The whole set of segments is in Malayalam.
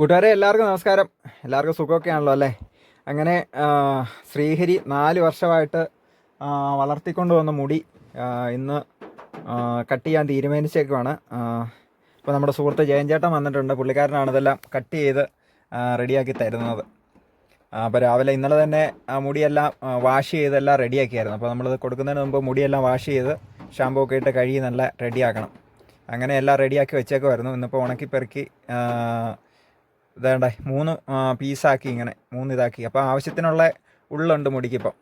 കൂട്ടുകാരെ എല്ലാവർക്കും നമസ്കാരം. എല്ലാവർക്കും സുഖമൊക്കെ ആണല്ലോ അല്ലേ? അങ്ങനെ ശ്രീഹരി നാല് വർഷമായിട്ട് ആ, വളർത്തിക്കൊണ്ട് വന്ന മുടി ഇന്ന് കട്ട് ചെയ്യാൻ തീരുമാനിച്ചേക്കുവാണ്. ഇപ്പോൾ നമ്മുടെ സുഹൃത്ത് ജയൻചേട്ടൻ വന്നിട്ടുണ്ട്. പുള്ളിക്കാരനാണ് ഇതെല്ലാം കട്ട് ചെയ്ത് റെഡിയാക്കി തരുന്നത്. അപ്പോൾ രാവിലെ ഇന്നലെ തന്നെ മുടിയെല്ലാം വാഷ് ചെയ്തെല്ലാം റെഡിയാക്കിയായിരുന്നു. അപ്പോൾ നമ്മളിത് കൊടുക്കുന്നതിന് മുമ്പ് മുടിയെല്ലാം വാഷ് ചെയ്ത് ഷാമ്പൂ ഒക്കെ ഇട്ട് കഴുകി നല്ല റെഡിയാക്കണം. അങ്ങനെ എല്ലാം റെഡിയാക്കി വെച്ചേക്കുമായിരുന്നു ഇന്നിപ്പോൾ ഉണക്കി പെറുക്കി ഇതേണ്ടേ മൂന്ന് പീസാക്കി ഇങ്ങനെ മൂന്ന് ഇതാക്കി. അപ്പോൾ ആവശ്യത്തിനുള്ള ഉള്ളുണ്ട് മുടിക്കിപ്പം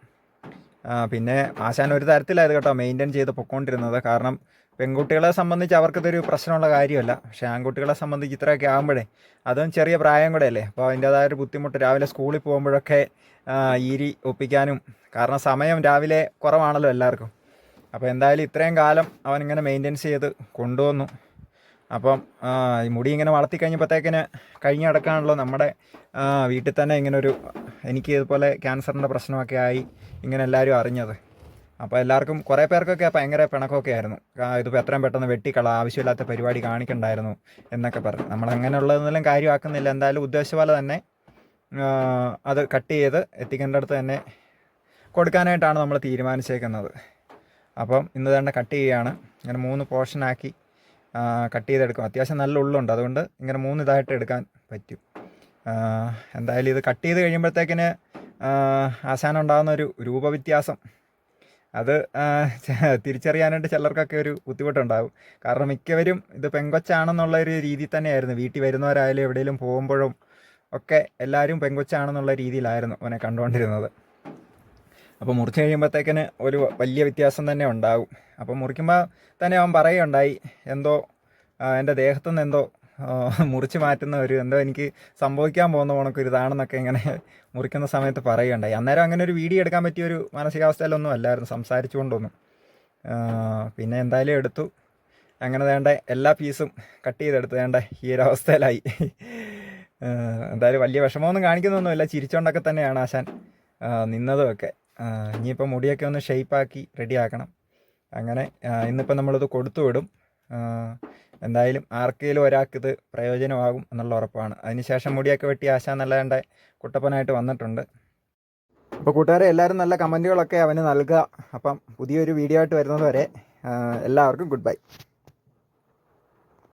പിന്നെ ആശാൻ ഒരു തരത്തിലായത് കേട്ടോ മെയിന്റെയിൻ ചെയ്ത് പൊക്കോണ്ടിരുന്നത്. കാരണം പെൺകുട്ടികളെ സംബന്ധിച്ച് അവർക്കതൊരു പ്രശ്നമുള്ള കാര്യമല്ല. പക്ഷേ ആൺകുട്ടികളെ സംബന്ധിച്ച് ഇത്രയൊക്കെ ആകുമ്പോഴേ അതും ചെറിയ പ്രായം കൂടെ അല്ലേ? അപ്പോൾ അതിന്റേതായ ഒരു ബുദ്ധിമുട്ട്. രാവിലെ സ്കൂളിൽ പോകുമ്പോഴൊക്കെ ഈരി ഒപ്പിക്കാനും കാരണം സമയം രാവിലെ കുറവാണല്ലോ എല്ലാവർക്കും. അപ്പോൾ എന്തായാലും ഇത്രയും കാലം അവൻ ഇങ്ങനെ മെയിന്റെയിൻസ് ചെയ്ത് കൊണ്ടുവന്നു. അപ്പം ഈ മുടി ഇങ്ങനെ വളർത്തി കഴിഞ്ഞപ്പോഴത്തേക്കിന് കഴിഞ്ഞ അടക്കാണല്ലോ നമ്മുടെ വീട്ടിൽ തന്നെ ഇങ്ങനൊരു എനിക്ക് ഇതുപോലെ ക്യാൻസറിന്റെ പ്രശ്നമൊക്കെ ആയി ഇങ്ങനെ എല്ലാവരും അറിഞ്ഞത്. അപ്പോൾ എല്ലാവർക്കും കുറേ പേർക്കൊക്കെ ഭയങ്കര പിണക്കമൊക്കെ ആയിരുന്നു. ഇതിപ്പോൾ എത്രയും പെട്ടെന്ന് വെട്ടിക്കള ആവശ്യമില്ലാത്ത പരിപാടി കാണിക്കണ്ടായിരുന്നു എന്നൊക്കെ പറഞ്ഞു. നമ്മൾ അങ്ങനെയുള്ളതെന്നെല്ലാം കാര്യമാക്കുന്നില്ല. എന്തായാലും ഉദ്ദേശിച്ച പോലെ തന്നെ അത് കട്ട് ചെയ്ത് എത്തിക്കേണ്ട അടുത്ത് തന്നെ കൊടുക്കാനായിട്ടാണ് നമ്മൾ തീരുമാനിച്ചേക്കുന്നത്. അപ്പം ഇന്ന് തന്നെ കട്ട് ചെയ്യുകയാണ്. ഇങ്ങനെ മൂന്ന് പോർഷനാക്കി കട്ട് ചെയ്തെടുക്കും. അത്യാവശ്യം നല്ല ഉള്ളുണ്ട്. അതുകൊണ്ട് ഇങ്ങനെ മൂന്ന് ഇതായിട്ട് എടുക്കാൻ പറ്റും. എന്തായാലും ഇത് കട്ട് ചെയ്ത് കഴിയുമ്പോഴത്തേക്കിന് ആശാനം ഉണ്ടാകുന്ന ഒരു രൂപവ്യത്യാസം. അത് തിരിച്ചറിയാനായിട്ട് ചിലർക്കൊക്കെ ഒരു ബുദ്ധിമുട്ടുണ്ടാകും. കാരണം മിക്കവരും ഇത് പെങ്കൊച്ചാണെന്നുള്ള ഒരു രീതി തന്നെയായിരുന്നു. വീട്ടിൽ വരുന്നവരായാലും എവിടെയെങ്കിലും പോകുമ്പോഴും ഒക്കെ എല്ലാവരും പെങ്കൊച്ചാണെന്നുള്ള രീതിയിലായിരുന്നു അവനെ കണ്ടുകൊണ്ടിരുന്നത്. അപ്പോൾ മുറിച്ച് കഴിയുമ്പോഴത്തേക്കിന് ഒരു വലിയ വ്യത്യാസം തന്നെ ഉണ്ടാകും. അപ്പോൾ മുറിക്കുമ്പോൾ തന്നെ അവൻ പറയുകയുണ്ടായി എന്തോ എന്റെ ദേഹത്തു നിന്ന് എന്തോ മുറിച്ച് മാറ്റുന്ന ഒരു എന്തോ എനിക്ക് സംഭവിക്കാൻ പോകുന്ന പോണക്ക് ഒരു ഇതാണെന്നൊക്കെ ഇങ്ങനെ മുറിക്കുന്ന സമയത്ത് പറയുകയുണ്ടായി. അന്നേരം അങ്ങനെ ഒരു വീഡിയോ എടുക്കാൻ പറ്റിയ ഒരു മാനസികാവസ്ഥയിലൊന്നും അല്ലായിരുന്നു സംസാരിച്ചുകൊണ്ടൊന്നും. പിന്നെ എന്തായാലും എടുത്തു. അങ്ങനെ വേണ്ട എല്ലാ പീസും കട്ട് ചെയ്തെടുത്ത് വേണ്ട ഈ ഒരു അവസ്ഥയിലായി. എന്തായാലും വലിയ വിഷമമൊന്നും കാണിക്കുന്നൊന്നുമില്ല ചിരിച്ചോണ്ടൊക്കെ തന്നെയാണ് ആശാൻ നിന്നതുമൊക്കെ. ഇനിയിപ്പോൾ മുടിയൊക്കെ ഒന്ന് ഷെയ്പ്പാക്കി റെഡിയാക്കണം. അങ്ങനെ ഇന്നിപ്പോൾ നമ്മളിത് കൊടുത്തു വിടും. എന്തായാലും ആർക്കെങ്കിലും ഒരാൾക്ക് ഇത് പ്രയോജനമാകും എന്നുള്ള ഉറപ്പാണ്. അതിനുശേഷം മുടിയൊക്കെ വെട്ടി ആശാ നല്ലതാണ്ട് കുട്ടപ്പനായിട്ട് വന്നിട്ടുണ്ട്. അപ്പോൾ കൂട്ടുകാരെ എല്ലാവരും നല്ല കമന്റുകളൊക്കെ അവന് നൽകുക അപ്പം പുതിയൊരു വീഡിയോ ആയിട്ട് വരുന്നത് വരെ എല്ലാവർക്കും ഗുഡ് ബൈ.